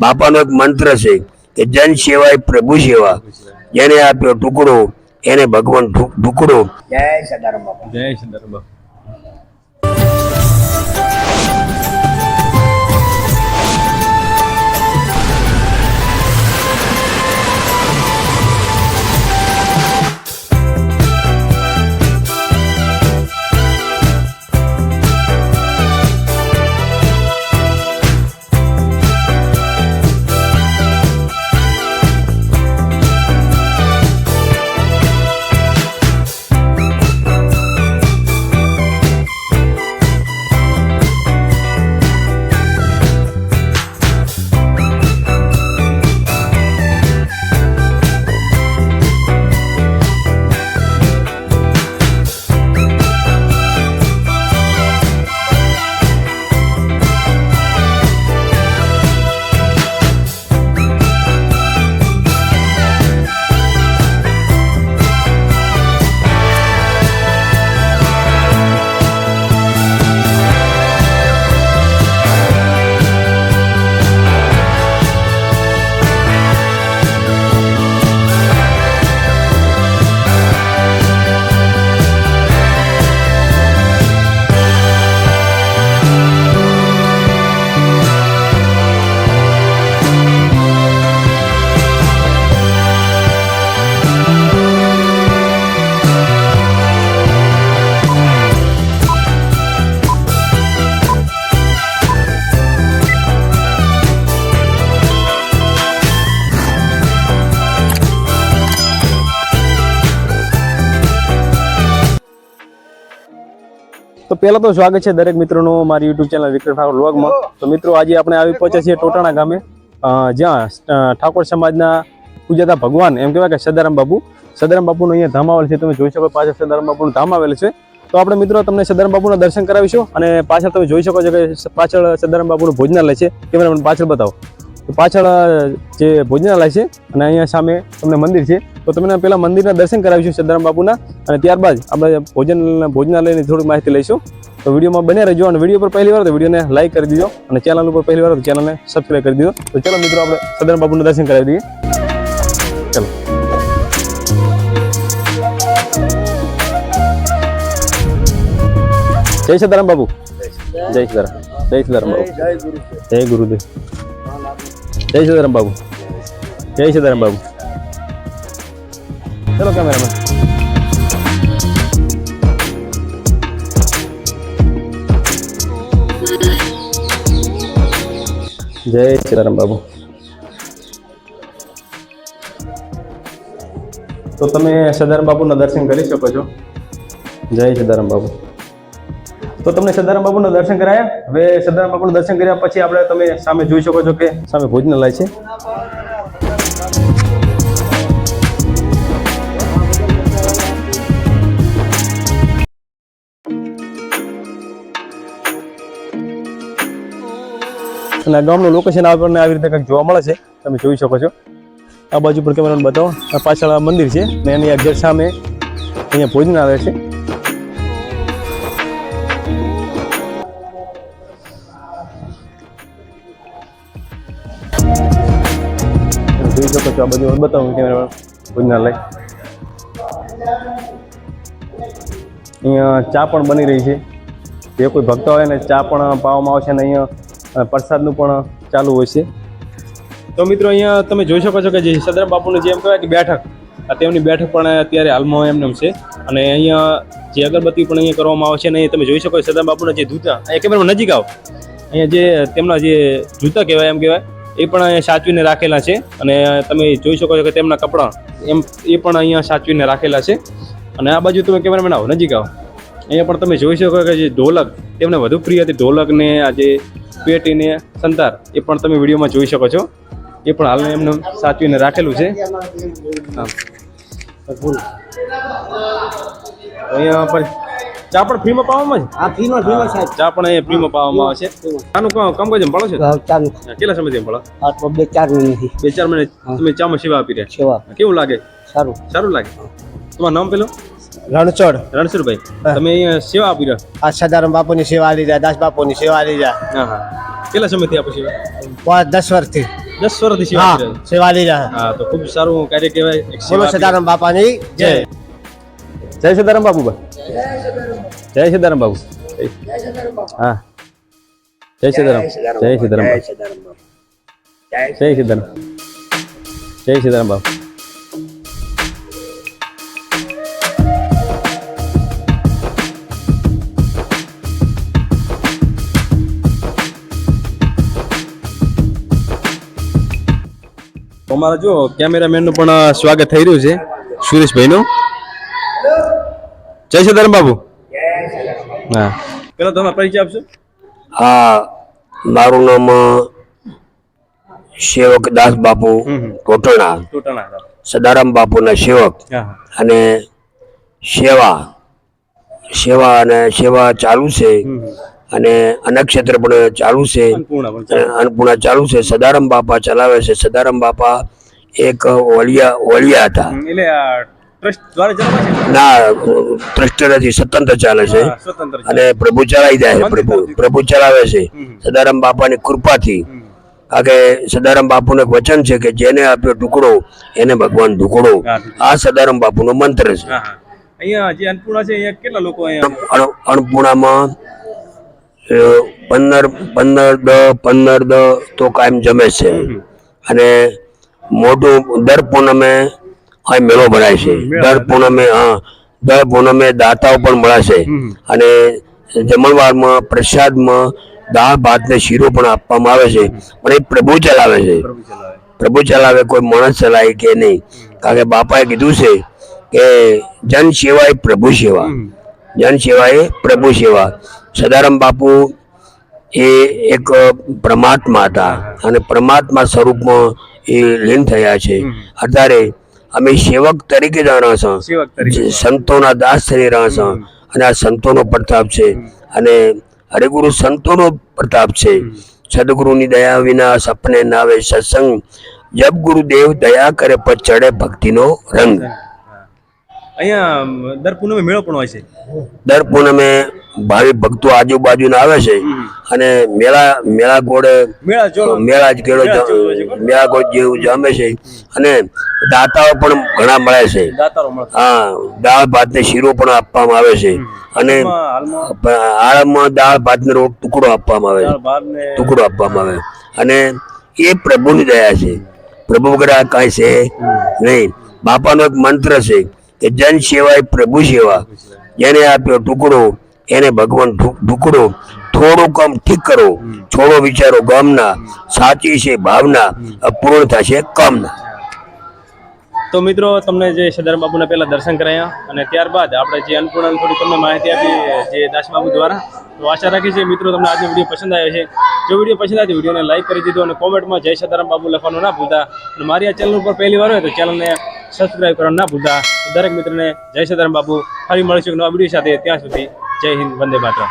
બાપાનો એક મંત્ર છે કે જન સેવાય પ્રભુ સેવા. જેને આપ્યો ટુકડો એને ભગવાન ઢુકડો. જય સદારામ બાપા. જય સદારામ બાપુ. તો પહેલા તો સ્વાગત છે દરેક મિત્રોનું મારી યુટ્યુબ ચેનલ વિક્રમ ઠાકોર વ્લોગમાં તો મિત્રો, આજે આપણે આવી પહોંચ્યા છીએ ટોટાણા ગામે. જ્યાં ઠાકોર સમાજના પૂજાતા ભગવાન, એમ કહેવાય કે સદારામ બાપુ. સદારામ બાપુનું અહીંયા ધામ આવેલ છે, તમે જોઈ શકો પાછળ સદારામ બાપુનું ધામ આવેલ છે. તો આપણે મિત્રો, તમને સદારામ બાપુના દર્શન કરાવીશું અને પાછળ તમે જોઈ શકો છો કે પાછળ સદારામ બાપુનું ભોજનાલય છે. કેમેરામેન પાછળ બતાવો. પાછળ જે ભોજનાલય છે અને અહીંયા સામે તમને મંદિર છે તો તમને પહેલાં મંદિરના દર્શન કરાવીશું સદારામ બાપુના અને ત્યારબાદ આપણે ભોજન ભોજનાલયની થોડીક માહિતી લઈશું. તો વિડીયોમાં બને રહેજો અને વીડિયો પર પહેલી વાર તો વિડીયોને લાઈક કરી દીજો અને ચેનલ ઉપર પહેલી વાર તો ચેનલને સબસ્ક્રાઈબ કરી દીધો તો ચલો મિત્રો આપણે સદારામ બાપુના દર્શન કરાવી દઈએ. ચલો. જય સદારામ બાપુ. જય સદારામ જય સદારામ બાપુ. જય ગુરુદેવ. જય સદારામ બાબુ. જય સીતારામ બાબુ. ચલો કેમેરામાં. જય સીતારામ બાબુ. તો તમે સદારામ બાબુના દર્શન કરી શકો છો? જય સદારામ બાબુ. તો તમને સદારામ બાપુના દર્શન કરાયા? હવે સદારામ બાપુના દર્શન કર્યા પછી આપણે તમે સામે જોઈ શકો છો કે સામે ભોજનાલય છે. અને ગામનું લોકેશન આપણને આવી રીતે કંઈક જોવા મળે છે. તમે જોઈ શકો છો. આ બાજુ પર કેમેરાને બતાવો. આ પાછળ મંદિર છે ને એની એક્ઝેક્ટ સામે અહીંયા ભોજન આવે છે. છો આ બધું બતાવું કેમેરા ભોજનાલય. અહીંયા ચા પણ બની રહી છે. જે કોઈ ભક્ત હોય ને, ચા પણ પાવામાં આવશે ને અહીંયા પ્રસાદનું પણ ચાલુ હોય છે. તો મિત્રો અહીંયા તમે જોઈ શકો છો કે જે સદરામ બાપુની જે એમ કહેવાય કે બેઠક તેમની બેઠક પણ અત્યારે હાલમાં એમને છે. અને અહીંયા જે અગરબત્તી પણ અહીંયા કરવામાં આવે છે અને તમે જોઈ શકો સદરામ બાપુના જે જૂતા, અહીંયા કેમેરામાં નજીક આવો. અહીંયા જે તેમના જે જૂતા કહેવાય એમ કહેવાય. એ પણ અહીંયા સાચવીને રાખેલા છે. અને તમે જોઈ શકો છો કે તેમના કપડાં એમ એ પણ અહીંયા સાચવીને રાખેલા છે. અને આ બાજુ તમે કેમેરામેન આવો નજીક આવો. અહીંયા પણ તમે જોઈ શકો કે જે ઢોલક તેમને વધુ પ્રિય હતી ઢોલકને આ જે પેટીને સંતાર એ પણ તમે વિડીયોમાં જોઈ શકો છો. એ પણ હાલને એમને સાચવીને રાખેલું છે. હા. અહીંયા પર ચા પણ ફ્રીમાં પાવામાં છે આ ફીનો ફીનો સાહેબ. ચા પણ અહીંયા ફ્રીમાં પાવામાં આવે છે. આનું કામ કામ કાજ ભણો છો ચાલુ કેટલા સમયથી ભણો આ તો બે ચાર મહિનાથી. બે ચાર મહિને તમે ચામાં સેવા આપી રહ્યા સેવા. કેવું લાગે? સારું. સારું લાગે? તમારું નામ પેલું? રણછોડ. રણછોડભાઈ. તમે અહીંયા સેવા આપી રહ્યા? આ સદારામ બાપુની સેવા લીધા દાસ બાપુની સેવા હા હા. કેટલા સમયથી આપો સેવા? પાંચ દસ વર્ષથી. દસ વર્ષથી સેવા હા રહ્યા? સેવા લઈ રહ્યા. હા તો ખૂબ સારું કાર્ય કહેવાય. સદારામ બાપાની જય. જય સીતારામ બાબુ બા. જય સીતારામ બાબુ. હા. જય સીતારામ જય સીતારામ જય સીતારામ જય સીતારામ બાબુ. અમારા જો કેમેરામેનનું પણ સ્વાગત થઈ રહ્યું છે. સુરેશભાઈનું. જય સીતારામ બાબુ. હા. પેલા તમે પરિચય આપશો? હા મારું નામ સેવક દાસ બાપુ. ટોટણા સદારામ બાપુના સેવક. અને સેવા સેવા અને સેવા ચાલુ છે. અને અનક્ષેત્ર પણ ચાલુ છે. અન્નપૂર્ણા ચાલે. છે. સદારામ બાપા ચલાવે છે. સદારામ બાપા એક વલિયા વલિયા હતા. ના ટ્રસ્ટ નથી સ્વતંત્ર ચાલે છે. અને પ્રભુ ચલાવી જાય છે પ્રભુ પ્રભુ ચલાવે છે. સદારામ બાપાની કૃપાથી. આ કે સદારામ બાપુનું એક વચન છે કે જેને આપ્યો ટુકડો એને ભગવાન ઢુકડો આ સદારામ બાપુનો મંત્ર છે. અહીંયા જે અન્નપૂર્ણા છે અહીંયા કેટલા લોકો અહીંયા? અન્નપૂર્ણામાં પંદર પંદર દ પંદર દ તો કાયમ જમે છે. અને મોટું દર પૂનમે અહીં મેળો ભરાય છે. દર પૂનમે હા દર પૂનમે દાતાઓ પણ મળે છે. અને જમણવારમાં પ્રસાદમાં દાળ ભાત ને શીરો પણ આપવામાં આવે છે. પણ એ પ્રભુ ચલાવે છે. પ્રભુ ચલાવે. કોઈ માણસ ચલાવે કે નહીં. કારણ કે બાપાએ કીધું છે કે જન સેવા એ પ્રભુ સેવા. જન સેવા એ પ્રભુ સેવા. સદારામ બાપુ એ એક પરમાત્મા હતા. અને પરમાત્મા સ્વરૂપમાં એ લીન થયા છે. અત્યારે અમે સેવક તરીકે જાણ્યા છો. સેવક તરીકે. જે સંતોના દાસ થઈ રહ્યા છો. અને આ સંતોનો પ્રતાપ છે. અને હરિગુરુ સંતોનો પ્રતાપ છે. સદગુરુની દયા વિના સપને નાવે સત્સંગ. જબ ગુરુદેવ દયા કરે પર ચડે ભક્તિનો રંગ. અહીંયા દર પૂનમે મેળો પણ હોય છે. દર પૂનમે ભાવિ ભક્તો આજુબાજુના આવે છે અને મેળા મેળા ગોળે મેળા જ કેળો મેળા ગોળ જેવું જમે છે. અને દાતાઓ પણ ઘણા મળે છે. હા દાળ ભાત ને શીરો પણ આપવામાં આવે છે. અને આળમાં દાળ ભાત ને રોટ ટુકડો આપવામાં આવે. ટુકડો આપવામાં આવે. અને એ પ્રભુની દયા છે. પ્રભુ વગર કાંઈ છે નહીં. બાપાનો એક મંત્ર છે કે જન સેવા એ પ્રભુ સેવા. જેને આપ્યો ટુકડો એને ભગવાન ઢુકડો થોડું કમ ઠીક કરો. છોડો વિચારો ગામના સાચી છે ભાવના પૂર્ણ થશે કામના. તો મિત્રો તમને જે સદર બાબુના પહેલા દર્શન કરાયા અને ત્યારબાદ આપણે જે અન્નપૂર્ણાની થોડી તમને માહિતી આપી જે દાસબાબુ દ્વારા તો આશા રાખી છે મિત્રો તમને આજનો વીડિયો પસંદ આવ્યો છે. જો વીડિયો પસંદ આવ્યો વિડીયોને લાઈક કરી દીધો અને કોમેન્ટમાં જય સદારામ બાબુ લખવાનું ના ભૂલતા. અને મારી આ ચેનલ ઉપર પહેલી વાર હોય તો ચેનલને સબસ્ક્રાઈબ કરવાનું ના ભૂલતા. દરેક મિત્રને જય સદારામ બાબુ ફરી મળીશું નવા વીડિયો સાથે. ત્યાં સુધી જય હિન્દ વંદે માતરમ.